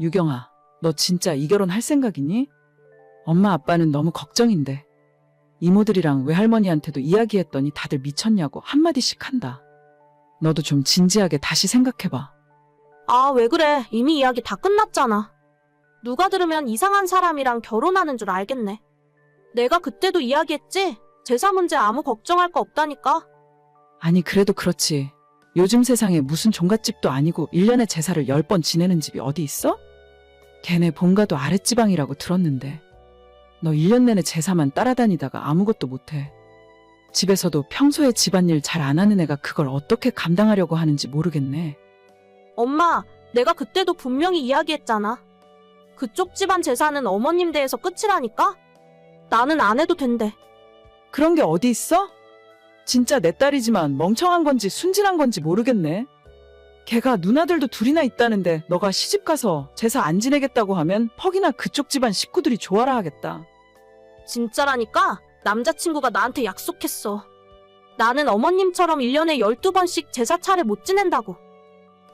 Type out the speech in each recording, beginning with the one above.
유경아, 너 진짜 이 결혼 할 생각이니? 엄마 아빠는 너무 걱정인데. 이모들이랑 외할머니한테도 이야기했더니 다들 미쳤냐고 한마디씩 한다. 너도 좀 진지하게 다시 생각해봐. 아, 왜 그래. 이미 이야기 다 끝났잖아. 누가 들으면 이상한 사람이랑 결혼하는 줄 알겠네. 내가 그때도 이야기했지? 제사 문제 아무 걱정할 거 없다니까. 아니, 그래도 그렇지. 요즘 세상에 무슨 종갓집도 아니고 1년에 제사를 10번 지내는 집이 어디 있어? 걔네 본가도 아랫지방이라고 들었는데. 너 1년 내내 제사만 따라다니다가 아무것도 못해. 집에서도 평소에 집안일 잘 안 하는 애가 그걸 어떻게 감당하려고 하는지 모르겠네. 엄마, 내가 그때도 분명히 이야기했잖아. 그쪽 집안 제사는 어머님 대에서 끝이라니까? 나는 안 해도 된대. 그런 게 어디 있어? 진짜 내 딸이지만 멍청한 건지 순진한 건지 모르겠네. 걔가 누나들도 둘이나 있다는데 너가 시집 가서 제사 안 지내겠다고 하면 퍽이나 그쪽 집안 식구들이 좋아라 하겠다. 진짜라니까? 남자친구가 나한테 약속했어. 나는 어머님처럼 1년에 12번씩 제사 차례 못 지낸다고.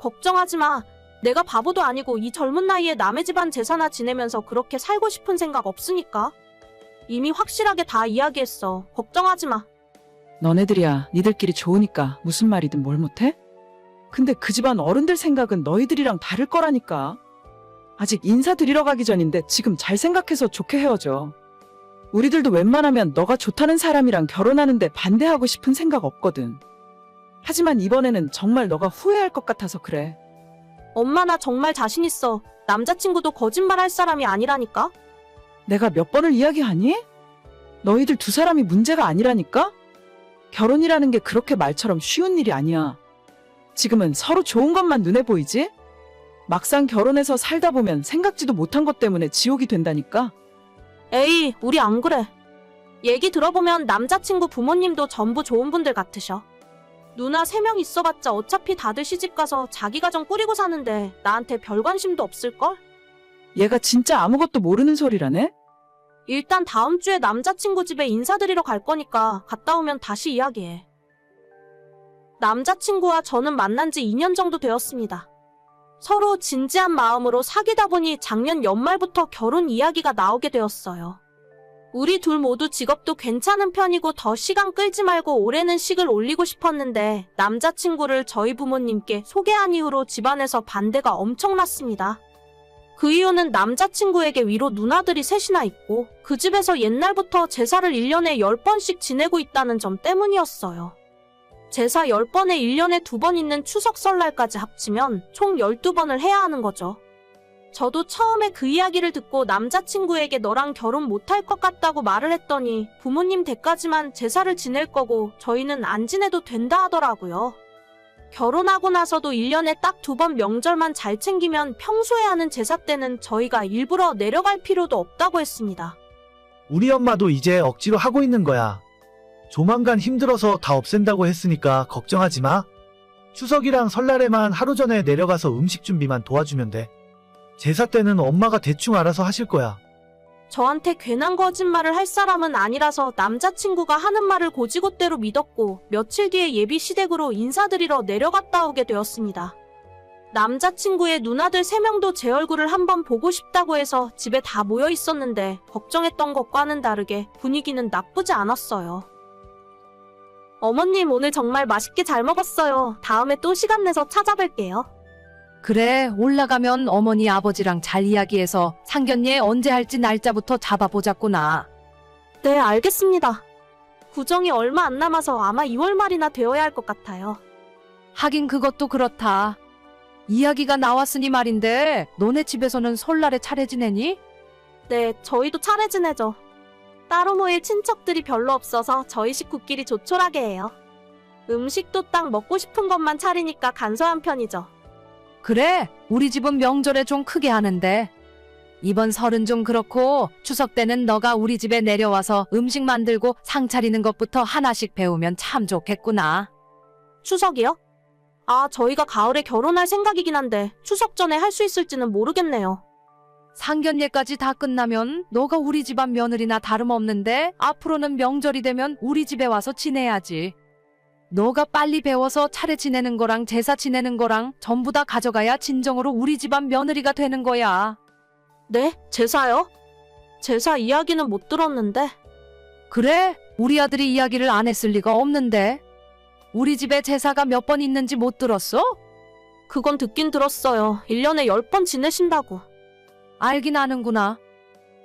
걱정하지 마. 내가 바보도 아니고 이 젊은 나이에 남의 집안 제사나 지내면서 그렇게 살고 싶은 생각 없으니까. 이미 확실하게 다 이야기했어. 걱정하지 마. 너네들이야 니들끼리 좋으니까 무슨 말이든 뭘 못해? 근데 그 집안 어른들 생각은 너희들이랑 다를 거라니까. 아직 인사드리러 가기 전인데 지금 잘 생각해서 좋게 헤어져. 우리들도 웬만하면 너가 좋다는 사람이랑 결혼하는데 반대하고 싶은 생각 없거든. 하지만 이번에는 정말 너가 후회할 것 같아서 그래. 엄마 나 정말 자신 있어. 남자친구도 거짓말 할 사람이 아니라니까? 내가 몇 번을 이야기하니? 너희들 두 사람이 문제가 아니라니까? 결혼이라는 게 그렇게 말처럼 쉬운 일이 아니야. 지금은 서로 좋은 것만 눈에 보이지? 막상 결혼해서 살다 보면 생각지도 못한 것 때문에 지옥이 된다니까? 에이, 우리 안 그래. 얘기 들어보면 남자친구 부모님도 전부 좋은 분들 같으셔. 누나 세 명 있어봤자 어차피 다들 시집가서 자기 가정 꾸리고 사는데 나한테 별 관심도 없을걸? 얘가 진짜 아무것도 모르는 소리라네? 일단 다음 주에 남자친구 집에 인사드리러 갈 거니까 갔다 오면 다시 이야기해. 남자친구와 저는 만난 지 2년 정도 되었습니다. 서로 진지한 마음으로 사귀다 보니 작년 연말부터 결혼 이야기가 나오게 되었어요. 우리 둘 모두 직업도 괜찮은 편이고 더 시간 끌지 말고 올해는 식을 올리고 싶었는데 남자친구를 저희 부모님께 소개한 이후로 집안에서 반대가 엄청났습니다. 그 이유는 남자친구에게 위로 누나들이 셋이나 있고 그 집에서 옛날부터 제사를 1년에 10번씩 지내고 있다는 점 때문이었어요. 제사 10번에 1년에 2번 있는 추석 설날까지 합치면 총 12번을 해야 하는 거죠. 저도 처음에 그 이야기를 듣고 남자친구에게 너랑 결혼 못할 것 같다고 말을 했더니 부모님 댁까지만 제사를 지낼 거고 저희는 안 지내도 된다 하더라고요. 결혼하고 나서도 1년에 딱 두 번 명절만 잘 챙기면 평소에 하는 제사 때는 저희가 일부러 내려갈 필요도 없다고 했습니다. 우리 엄마도 이제 억지로 하고 있는 거야. 조만간 힘들어서 다 없앤다고 했으니까 걱정하지 마. 추석이랑 설날에만 하루 전에 내려가서 음식 준비만 도와주면 돼. 제사 때는 엄마가 대충 알아서 하실 거야. 저한테 괜한 거짓말을 할 사람은 아니라서 남자친구가 하는 말을 고지고대로 믿었고 며칠 뒤에 예비 시댁으로 인사드리러 내려갔다 오게 되었습니다. 남자친구의 누나들 3명도 제 얼굴을 한번 보고 싶다고 해서 집에 다 모여 있었는데 걱정했던 것과는 다르게 분위기는 나쁘지 않았어요. 어머님 오늘 정말 맛있게 잘 먹었어요. 다음에 또 시간 내서 찾아뵐게요. 그래, 올라가면 어머니 아버지랑 잘 이야기해서 상견례 언제 할지 날짜부터 잡아보자꾸나. 네, 알겠습니다. 구정이 얼마 안 남아서 아마 2월 말이나 되어야 할 것 같아요. 하긴 그것도 그렇다. 이야기가 나왔으니 말인데, 너네 집에서는 설날에 차례 지내니? 네, 저희도 차례 지내죠. 따로 모일 친척들이 별로 없어서 저희 식구끼리 조촐하게 해요. 음식도 딱 먹고 싶은 것만 차리니까 간소한 편이죠. 그래, 우리 집은 명절에 좀 크게 하는데. 이번 설은 좀 그렇고, 추석 때는 너가 우리 집에 내려와서 음식 만들고 상 차리는 것부터 하나씩 배우면 참 좋겠구나. 추석이요? 아, 저희가 가을에 결혼할 생각이긴 한데 추석 전에 할 수 있을지는 모르겠네요. 상견례까지 다 끝나면 너가 우리 집안 며느리나 다름없는데 앞으로는 명절이 되면 우리 집에 와서 지내야지. 너가 빨리 배워서 차례 지내는 거랑 제사 지내는 거랑 전부 다 가져가야 진정으로 우리 집안 며느리가 되는 거야. 네? 제사요? 제사 이야기는 못 들었는데. 그래? 우리 아들이 이야기를 안 했을 리가 없는데. 우리 집에 제사가 몇 번 있는지 못 들었어? 그건 듣긴 들었어요. 1년에 10번 지내신다고. 알긴 아는구나.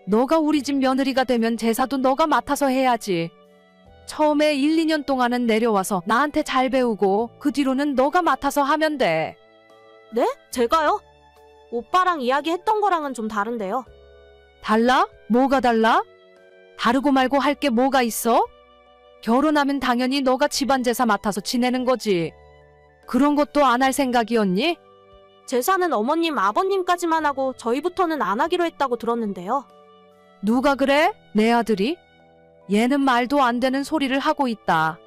너가 우리 집 며느리가 되면 제사도 너가 맡아서 해야지. 처음에 1, 2년 동안은 내려와서 나한테 잘 배우고 그 뒤로는 너가 맡아서 하면 돼. 네? 제가요? 오빠랑 이야기했던 거랑은 좀 다른데요. 달라? 뭐가 달라? 다르고 말고 할 게 뭐가 있어? 결혼하면 당연히 너가 집안 제사 맡아서 지내는 거지. 그런 것도 안 할 생각이었니? 제사는 어머님, 아버님까지만 하고 저희부터는 안 하기로 했다고 들었는데요. 누가 그래? 내 아들이? 얘는 말도 안 되는 소리를 하고 있다.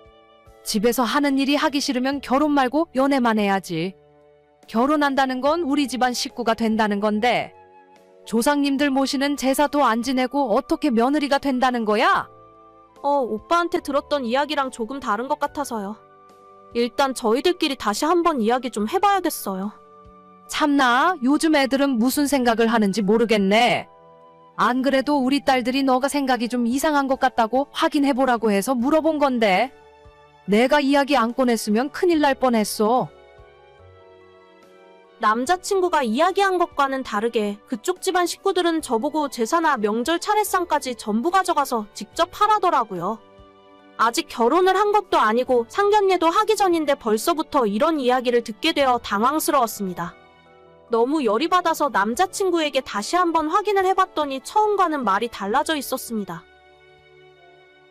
집에서 하는 일이 하기 싫으면 결혼 말고 연애만 해야지. 결혼한다는 건 우리 집안 식구가 된다는 건데, 조상님들 모시는 제사도 안 지내고 어떻게 며느리가 된다는 거야? 어, 오빠한테 들었던 이야기랑 조금 다른 것 같아서요. 일단 저희들끼리 다시 한번 이야기 좀 해봐야겠어요. 참나, 요즘 애들은 무슨 생각을 하는지 모르겠네. 안 그래도 우리 딸들이 너가 생각이 좀 이상한 것 같다고 확인해보라고 해서 물어본 건데. 내가 이야기 안 꺼냈으면 큰일 날 뻔했어. 남자친구가 이야기한 것과는 다르게 그쪽 집안 식구들은 저보고 제사나 명절 차례상까지 전부 가져가서 직접 하라더라고요. 아직 결혼을 한 것도 아니고 상견례도 하기 전인데 벌써부터 이런 이야기를 듣게 되어 당황스러웠습니다. 너무 열이 받아서 남자친구에게 다시 한번 확인을 해봤더니 처음과는 말이 달라져 있었습니다.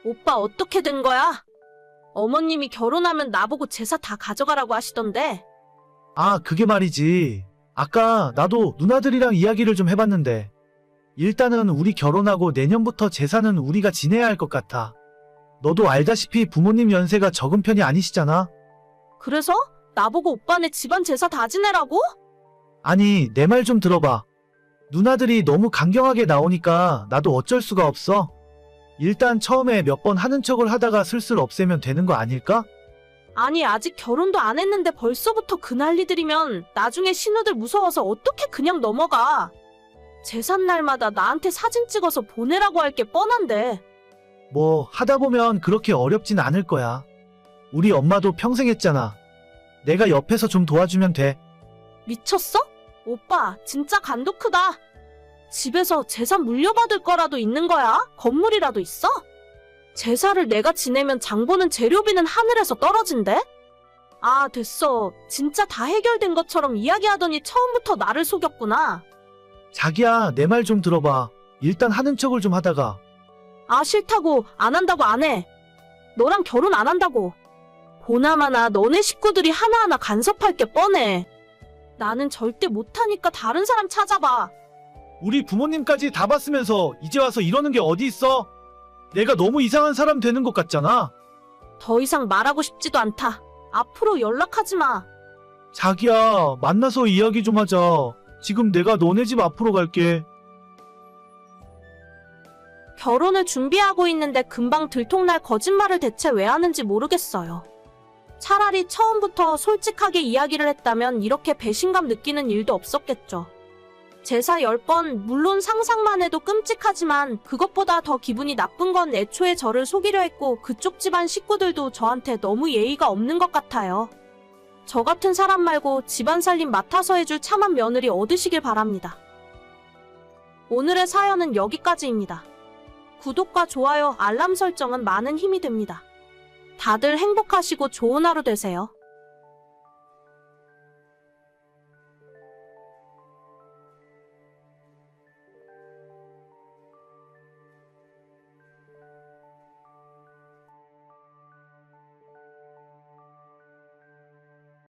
오빠 어떻게 된 거야? 어머님이 결혼하면 나보고 제사 다 가져가라고 하시던데. 아, 그게 말이지. 아까 나도 누나들이랑 이야기를 좀 해봤는데, 일단은 우리 결혼하고 내년부터 제사는 우리가 지내야 할 것 같아. 너도 알다시피 부모님 연세가 적은 편이 아니시잖아? 그래서? 나보고 오빠네 집안 제사 다 지내라고? 아니, 내 말 좀 들어봐. 누나들이 너무 강경하게 나오니까 나도 어쩔 수가 없어. 일단 처음에 몇 번 하는 척을 하다가 슬슬 없애면 되는 거 아닐까? 아니 아직 결혼도 안 했는데 벌써부터 그 난리들이면 나중에 신우들 무서워서 어떻게 그냥 넘어가. 제삿날마다 나한테 사진 찍어서 보내라고 할 게 뻔한데. 뭐, 하다 보면 그렇게 어렵진 않을 거야. 우리 엄마도 평생 했잖아. 내가 옆에서 좀 도와주면 돼. 미쳤어? 오빠 진짜 간도 크다. 집에서 제사 물려받을 거라도 있는 거야? 건물이라도 있어? 제사를 내가 지내면 장보는 재료비는 하늘에서 떨어진대? 아, 됐어. 진짜 다 해결된 것처럼 이야기하더니 처음부터 나를 속였구나. 자기야, 내 말 좀 들어봐. 일단 하는 척을 좀 하다가. 아, 싫다고. 안 한다고 안 해. 너랑 결혼 안 한다고. 보나마나 너네 식구들이 하나하나 간섭할 게 뻔해. 나는 절대 못하니까 다른 사람 찾아봐. 우리 부모님까지 다 봤으면서 이제 와서 이러는 게 어디 있어? 내가 너무 이상한 사람 되는 것 같잖아. 더 이상 말하고 싶지도 않다. 앞으로 연락하지 마. 자기야, 만나서 이야기 좀 하자. 지금 내가 너네 집 앞으로 갈게. 결혼을 준비하고 있는데 금방 들통날 거짓말을 대체 왜 하는지 모르겠어요. 차라리 처음부터 솔직하게 이야기를 했다면 이렇게 배신감 느끼는 일도 없었겠죠. 제사 10번, 물론 상상만 해도 끔찍하지만 그것보다 더 기분이 나쁜 건 애초에 저를 속이려 했고 그쪽 집안 식구들도 저한테 너무 예의가 없는 것 같아요. 저 같은 사람 말고 집안 살림 맡아서 해줄 참한 며느리 얻으시길 바랍니다. 오늘의 사연은 여기까지입니다. 구독과 좋아요, 알람 설정은 많은 힘이 됩니다. 다들 행복하시고 좋은 하루 되세요.